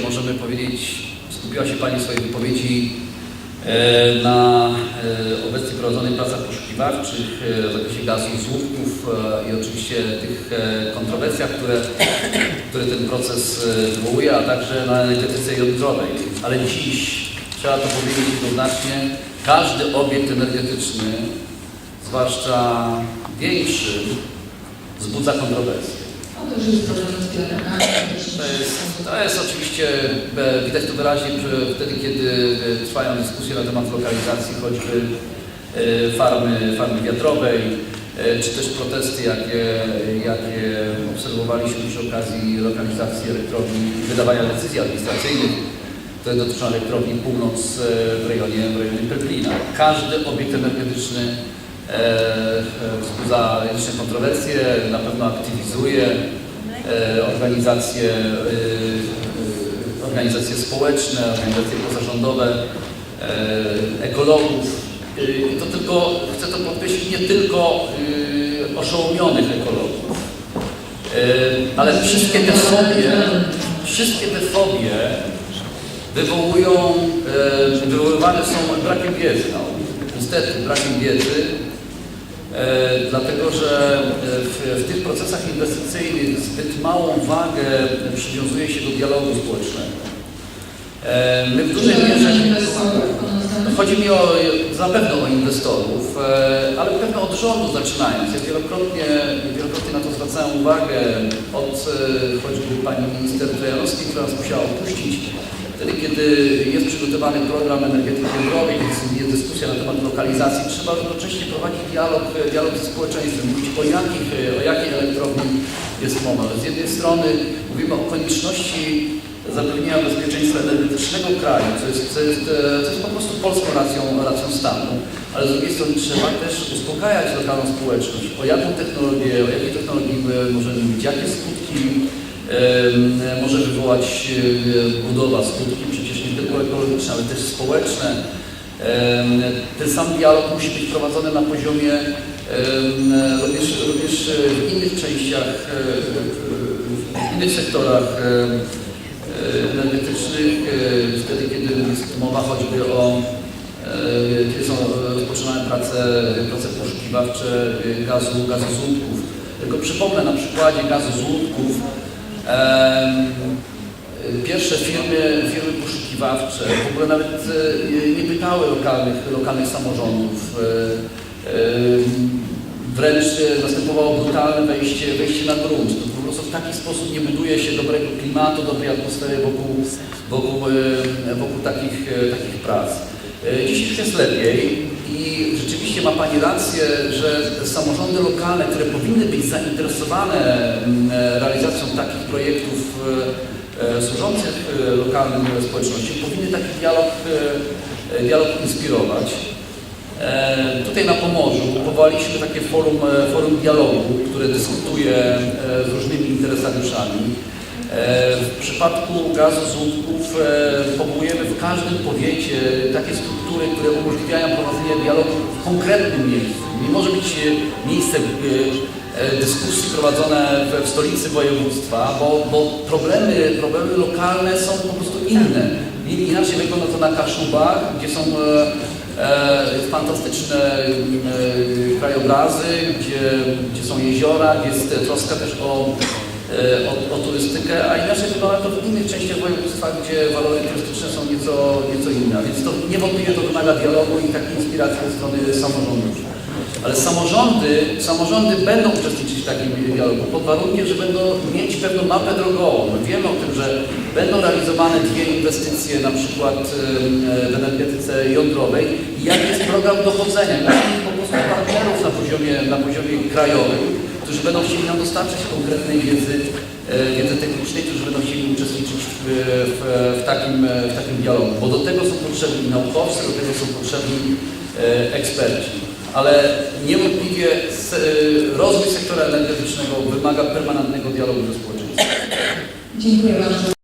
możemy powiedzieć, skupiła się Pani w swojej wypowiedzi e, na e, obecnie prowadzonych pracach poszukiwawczych e, w zakresie gazów, złówków e, i oczywiście tych kontrowersjach, które, które ten proces wywołuje, a także na energetyce jądrowej. Ale dziś trzeba to powiedzieć jednoznacznie, każdy obiekt energetyczny, zwłaszcza większy, wzbudza kontrowersje. To jest. To jest, oczywiście, widać to wyraźnie przy- wtedy, kiedy e, trwają dyskusje na temat lokalizacji choćby e, farmy, farmy wiatrowej, e, czy też protesty, jakie, jakie obserwowaliśmy przy okazji lokalizacji elektrowni, wydawania decyzji administracyjnych, które dotyczą elektrowni Północ w rejonie, w rejonie Pyrklina. Każdy obiekt energetyczny wzbudza liczne kontrowersje, na pewno aktywizuje organizacje, e, organizacje społeczne, organizacje pozarządowe, e, ekologów. E, to tylko, chcę to podkreślić, nie tylko e, oszołomionych ekologów, E, ale wszystkie te fobie, wszystkie te fobie wywołują, e, wywoływane są brakiem wiedzy. Niestety brakiem wiedzy, e, dlatego że e, w, w tych procesach inwestycyjnych zbyt małą wagę przywiązuje się do dialogu społecznego. E, my w dużej mierze... Chodzi mi o, zapewne o inwestorów, e, ale pewno od rządu zaczynając. Ja wielokrotnie, wielokrotnie na to zwracałem uwagę od e, choćby pani minister Trojanowskiej, która nas musiała opuścić. Wtedy, kiedy jest przygotowany program energetyki jądrowej, jest dyskusja na temat lokalizacji, trzeba równocześnie prowadzić dialog, dialog ze społeczeństwem, mówić o, jakich, o jakiej elektrowni jest mowa. Z jednej strony mówimy o konieczności zapewnienia bezpieczeństwa energetycznego kraju, co jest, co jest, co jest po prostu polską racją, racją stanu, ale z drugiej strony trzeba też uspokajać lokalną społeczność, o jaką technologię, o jakiej technologii my możemy mówić, jakie skutki może wywołać e, budowa, skutki przecież nie tylko ekologiczne, ale też społeczne. Ten sam dialog musi być prowadzony na poziomie również, również w innych częściach, e, w innych sektorach energetycznych, e, wtedy kiedy jest mowa choćby o, kiedy są rozpoczynane prace, prace poszukiwawcze gazu, gazu z łódków. Tylko przypomnę na przykładzie gazu z łódków, em, pierwsze firmy, firmy poszukiwawcze w ogóle nawet e, nie pytały lokalnych, lokalnych samorządów. e, Wręcz następowało brutalne wejście, wejście na grunt. To po prostu w taki sposób nie buduje się dobrego klimatu, dobrej atmosfery wokół, wokół, wokół takich, e, takich prac. Dziś już jest lepiej i rzeczywiście ma Pani rację, że samorządy lokalne, które powinny być zainteresowane m, e, realizacją takich projektów e, e, służących lokalnym społecznościom, powinny taki dialog, dialog inspirować. Tutaj na Pomorzu powołaliśmy takie forum, forum dialogu, które dyskutuje z różnymi interesariuszami. W przypadku gazu z łódków e, powołujemy w każdym powiecie takie struktury, które umożliwiają prowadzenie dialogu w konkretnym miejscu. Nie może być e, miejsce e, e, dyskusji prowadzone w, stolicy województwa, bo, bo problemy, problemy lokalne są po prostu inne. Inaczej wygląda to na Kaszubach, gdzie są e, fantastyczne e, krajobrazy, gdzie, gdzie są jeziora, gdzie jest troska też o, o, o turystykę, a inaczej wygląda to w innych częściach województwa, gdzie walory turystyczne są nieco, nieco inne. Więc to niewątpliwie to wymaga dialogu i takiej inspiracji ze strony samorządów. Ale samorządy, samorządy będą uczestniczyć w takim dialogu pod warunkiem, że będą mieć pewną mapę drogową. My wiemy o tym, że będą realizowane dwie inwestycje, na przykład em, w energetyce jądrowej jaki jest program dochodzenia. Mieć po prostu partnerów na poziomie, na poziomie krajowym, którzy będą chcieli nam dostarczyć konkretnej e, wiedzy technicznej, którzy będą chcieli uczestniczyć w, w, takim, w takim dialogu, bo do tego są potrzebni naukowcy, do tego są potrzebni e, eksperci ale niewątpliwie se, rozwój sektora energetycznego wymaga permanentnego dialogu ze społeczeństwem. Dziękuję bardzo.